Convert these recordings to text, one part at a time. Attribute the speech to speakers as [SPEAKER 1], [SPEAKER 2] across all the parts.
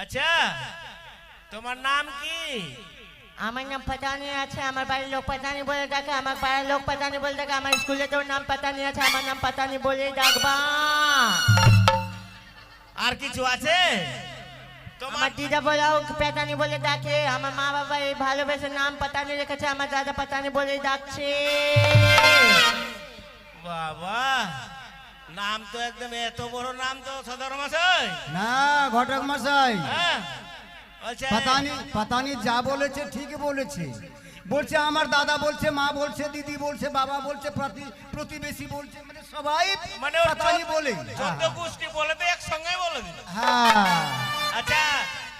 [SPEAKER 1] আচ্ছা তোমার নাম কি?
[SPEAKER 2] আমার নাম পাতানি আছে আমার বাড়ির লোক পাতানি বলে ডাকে আমার পাড়ার লোক পাতানি বলে ডাকে আমার স্কুলে তোর নাম পাতানি আছে আমার নাম পাতানি বলেই ডাকবা।
[SPEAKER 1] আর কিছু আছে? তোমার
[SPEAKER 2] আমার দিদা বলাও পেতানি বলে ডাকে আমার মা বাবা এই ভালোবেসে নাম পাতানি রেখেছে আমার দাদা পাতানি বলেই ডাকছে।
[SPEAKER 1] বাবা নাম তো একদম এত বড় নাম তো সদর মশাই।
[SPEAKER 3] না ঘটক মশাই।
[SPEAKER 1] হ্যাঁ
[SPEAKER 3] পাতানি পাতানি যা বলেছে ঠিক বলেছে। বলছে আমার দাদা বলছে মা বলছে দিদি বলছে বাবা বলছে প্রতি- প্রতিবেশী বলছে মানে সবাই
[SPEAKER 1] মানে
[SPEAKER 3] পাতানি বলে।
[SPEAKER 1] চোদ্দ গোষ্ঠী বলে তো একসঙ্গে বলে
[SPEAKER 3] হ্যাঁ।
[SPEAKER 1] আচ্ছা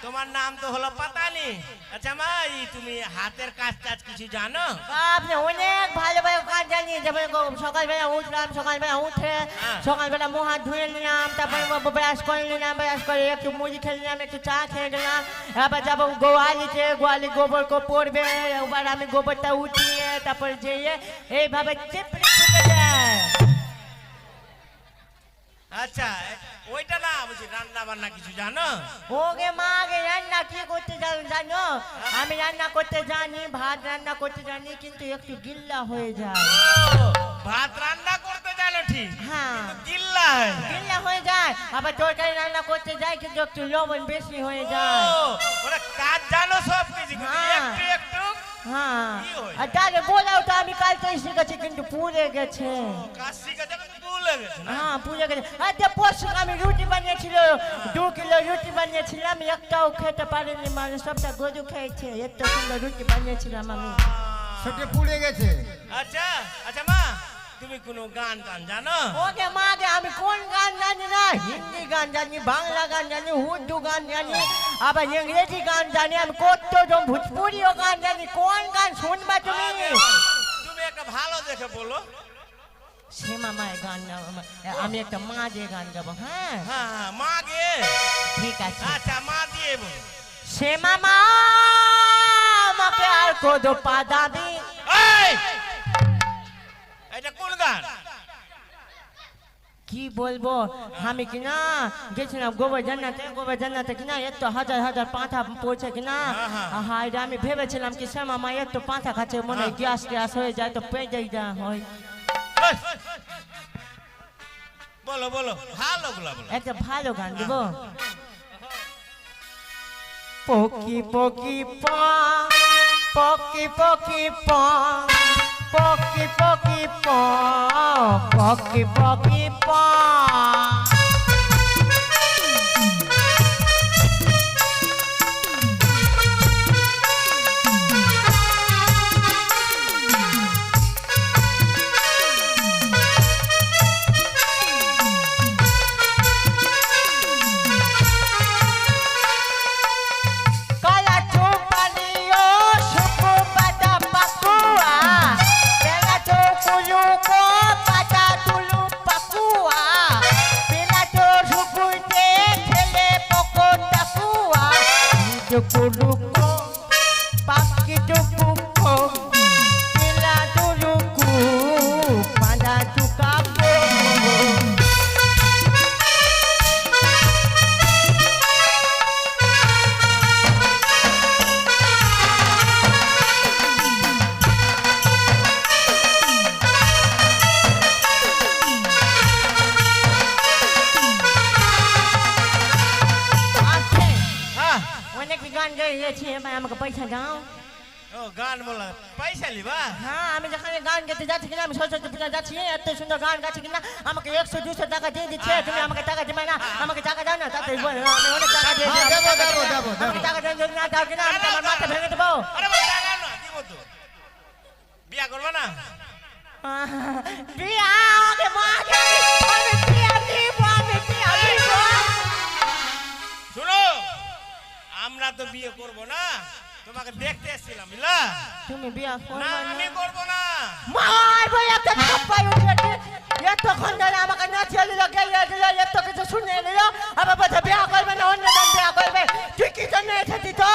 [SPEAKER 1] তোমার নাম তো হলো পাতানি আচ্ছা মাই তুমি হাতের কাজ টাজ কিছু জানো?
[SPEAKER 2] আপনি অনেক ভালো ভালো কাজ জানি যেমন সকালবেলা উঠলাম সকালবেলা উঠে
[SPEAKER 1] হ্যাঁ।
[SPEAKER 2] সকালবেলা মুখ হাত ধুয়ে নিলাম তারপরে ব্রাশ করে নিলাম ব্রাশ করে একটু মুড়ি খেয়ে নিলাম একটু চা খেয়ে নিলাম। এবার যাব গোয়ালিতে গোয়ালি গোবর কো পড়বে। এবার আমি গোবরটা উঠিয়ে তারপরে যেয়ে এইভাবে চেপড়ে যায়।
[SPEAKER 1] আচ্ছা ওইটা না বলছি রান্না বান্না কিছু জানো?
[SPEAKER 2] ওগে মা আগে রান্না কি করতে জানো জানো? আমি রান্না করতে জানি ভাত রান্না করতে জানি কিন্তু একটু গিল্লা হয়ে যায়।
[SPEAKER 1] ভাত রান্না করতে জানো ঠিক
[SPEAKER 2] হ্যাঁ।
[SPEAKER 1] গিল্লা হয়ে।
[SPEAKER 2] গিল্লা হয়ে যায় আবার তরকারি রান্না করতে যাই কিন্তু একটু লবণ বেশি হয়ে যায়।
[SPEAKER 1] ওরা কাজ জানো সব কিছু
[SPEAKER 2] হ্যাঁ।
[SPEAKER 1] একটু একটু
[SPEAKER 2] হ্যাঁ। আর তাহলে বলাও তো আমি কাল থেকে শিখেছি কিন্তু পুড়ে গেছে।
[SPEAKER 1] কাজ শিখে যাবে ভুলে গেছে
[SPEAKER 2] হ্যাঁ পুড়ে গেছে। আচ্ছা পরশু আমি রুটি বানিয়েছিল দু কিলো রুটি বানিয়েছিলাম একটাও খেতে পারিনি মানে সবটা গরু খেয়েছে এত সুন্দর রুটি বানিয়েছিলাম আমি।
[SPEAKER 3] সেটা পুড়ে গেছে।
[SPEAKER 1] আচ্ছা আচ্ছা মা তুমি কোনো গান টান জানো?
[SPEAKER 2] ওকে মাকে আমি কোন গান জানি না? হিন্দি গান জানি বাংলা গান জানি উর্দু গান জানি আবার ইংরেজি গান জানি আমি কত ভোজপুরিও গান জানি কোন গান শুনবা তুমি?
[SPEAKER 1] তুমি একটা ভালো দেখে বলো।
[SPEAKER 2] সে মামায় গান আমি একটা মা দিয়ে গান গাবো হ্যাঁ?
[SPEAKER 1] হ্যাঁ হ্যাঁ মা গে
[SPEAKER 2] ঠিক আছে।
[SPEAKER 1] আচ্ছা মা দিয়ে
[SPEAKER 2] সে মামা আমাকে আর কোদো!
[SPEAKER 1] এটা কোন গান?
[SPEAKER 2] কি বলব? আমি কিনা গেছিলাম গোবর জান্নাতে গোবর জান্নাতে কিনা এত হাজার হাজার পাঁঠা পড়ছে কিনা
[SPEAKER 1] হ্যাঁ, হ্যাঁ।
[SPEAKER 2] আমি ভেবেছিলাম কি সে মামা এত পাঁঠা খাচ্ছে মনে গ্যাস গ্যাস হয়ে যায় তো পেঁচে যা হয়!
[SPEAKER 1] বলো বলো ভালো বলো
[SPEAKER 2] একটা ভালো গান দেব। পকি পকি পা পকি পকি পা পকি পকি পা পকি পকি পা। Hidukuluko গান গেয়েছি এবার আমাকে পয়সা দাও
[SPEAKER 1] ও গান বলা পয়সা লিবা
[SPEAKER 2] হ্যাঁ আমি যেখানে গান গাইতে যাচ্ছি কিনা আমি সরস্বতী পূজা যাচ্ছি এত সুন্দর গান গাচ্ছি কিনা আমাকে একশো দুশো টাকা দিয়ে দিচ্ছে তুমি আমাকে টাকা দেবে না আমাকে টাকা দাও না তাতে বলো, আমি অনেক টাকা দিয়ে
[SPEAKER 3] হ্যাঁ, দেবো, দেবো, দেবো, দেবো।
[SPEAKER 2] আমাকে টাকা দিয়ে যদি না দাও কিনা আমি তোমার মাথা ভেঙে দেবো
[SPEAKER 1] আরে বাবা, টাকা না দিব তো বিয়া করবা না
[SPEAKER 2] বিয়া আমাকে মাকে
[SPEAKER 1] তোমাকে দেখতে এসেছিলাম বুঝলা?
[SPEAKER 2] তুমি বিয়া
[SPEAKER 1] না
[SPEAKER 2] করবে
[SPEAKER 1] আমি
[SPEAKER 2] না
[SPEAKER 1] করব না।
[SPEAKER 2] মার বই একটা থাপ্পাই উঠেছে এতক্ষণ ধরে আমাকে দিল গেলিয়ে দিল এত কিছু শুনে নিল আবার বলছে বিয়া করবে না অন্য জন বিয়া করবে। তুই কি জন্য এসেছি তো?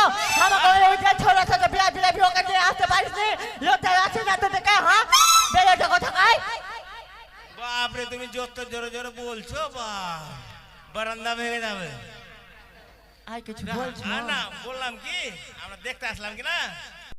[SPEAKER 2] আমাকে ওই যে ছোট ছোট বিয়া দিলে বিয়ে দিয়ে আসতে পারিস নি? লোকটা আছে না তো দেখে হ্যাঁ বেরোতে কথা খাই
[SPEAKER 1] বাপরে তুমি যত জোরে জোরে বলছো বা বারান্দা ভেঙে যাবে।
[SPEAKER 2] আই কিছু বলছো
[SPEAKER 1] না না বললাম কি? আমরা দেখতে আসলাম কি না?